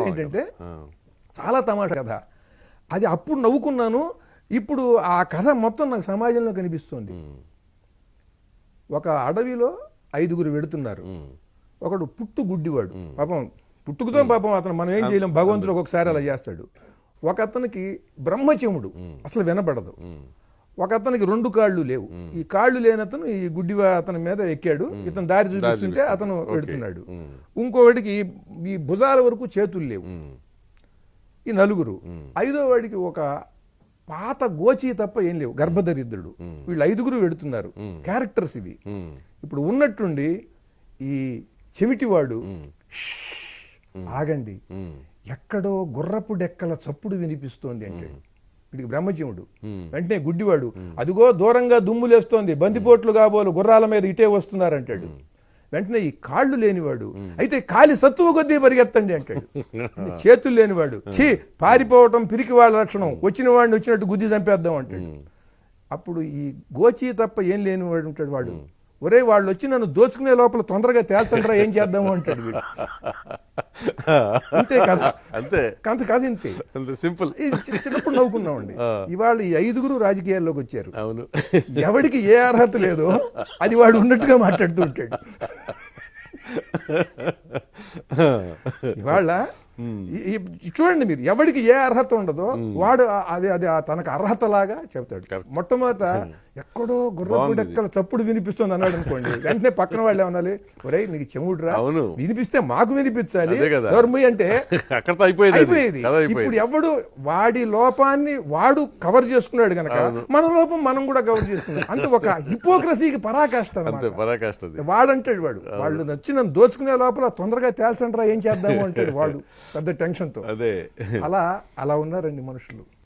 ఏంటంటే చాలా తమాషా కథ. అది అప్పుడు నవ్వుకున్నాను ఇప్పుడు ఆ కథ మొత్తం నాకు సమాజంలో కనిపిస్తుంది. ఒక అడవిలో ఐదుగురు వెడుతున్నారు. ఒకడు పుట్టు గుడ్డివాడు పాపం పుట్టుకతో పాపం అతను మనం ఏం చేయలేం భగవంతుడు ఒకసారి అలా చేస్తాడు. ఒక అతనికి బ్రహ్మచముడు. అసలు వినపడదు ఒక అతనికి రెండు కాళ్ళు లేవు. ఈ కాళ్ళు లేని అతను ఈ గుడ్డి అతని మీద ఎక్కాడు. ఇతను దారి చూపిస్తుంటే అతను పెడుతున్నాడు. ఇంకోవాడికి ఈ భుజాల వరకు చేతులు లేవు. ఈ నలుగురు. ఐదో వాడికి ఒక పాత గోచి తప్ప ఏం లేవు. గర్భదరిద్రుడు వీళ్ళు ఐదుగురు వెడుతున్నారు. క్యారెక్టర్స్ ఇవి. ఇప్పుడు ఉన్నట్టుండి ఈ చెమిటివాడు "షష్, ఆగండి. ఎక్కడో గుర్రపు డెక్కల చప్పుడు వినిపిస్తోంది అంటే వీడికి బ్రహ్మజీవుడు. వెంటనే గుడ్డివాడు అదిగో దూరంగా దుమ్ములేస్తోంది బందిపోట్లు కాబోలు గుర్రాల మీద ఇటే వస్తున్నారంటాడు. వెంటనే ఈ కాళ్ళు లేనివాడు అయితే కాలి సత్తువ కొద్దీ పరిగెత్తండి అంటాడు. చేతులు లేనివాడు ఛీ పారిపోవటం పిరికి వాళ్ళ లక్షణం వచ్చిన వాడిని వచ్చినట్టు గుద్ది చంపేద్దాం అంటాడు. అప్పుడు ఈ గోచి తప్ప ఏం లేనివాడు ఉంటాడు వాడు. ఒరే వాళ్ళు వచ్చి నన్ను దోచుకునే లోపల తొందరగా తేల్చండ్రా ఏం చేద్దాము అంటాడు వీడు. అంతే కథ అంతే. కథ కథ ఇంతే. అంతే సింపుల్. చిన్నప్పుడు నవ్వుకున్నామండి. ఇవాళ ఈ ఐదుగురు రాజకీయాల్లోకి వచ్చారు. అవును. ఎవడికి ఏ అర్హత లేదో అది వాడు ఉన్నట్టుగా మాట్లాడుతూ ఉంటాడు. ఇవాళ చూడండి మీరు ఎవడికి ఏ అర్హత ఉండదో వాడు అది అది తనకు అర్హత లాగా చెప్తాడు మొట్టమొదట ఎక్కడో గుర్రపు డెక్కల చప్పుడు వినిపిస్తుంది అన్నాడు అనుకోండి. వెంటనే పక్కన వాళ్ళు ఏమనాలి? ఒరేయ్ నీకు చెవుడురా అవును. వినిపిస్తే మాకు వినిపించాలి. నోర్ముయ్ అంటే అయిపోయేది ఇప్పుడు ఎవడు వాడి లోపాన్ని వాడు కవర్ చేసుకున్నాడు గనక మన లోపం మనం కూడా కవర్ చేసుకున్నాం. అంటే ఒక హిపోక్రసీకి పరాకాష్ట వాడంటాడు వాడు. వాళ్ళు నచ్చి నన్ను దోచుకునే లోపల తొందరగా తేల్చండ్రా ఏం చేద్దాము అంటాడు వాడు. పెద్ద టెన్షన్తో. అదే. అలా అలా ఉన్నారండి మనుషులు.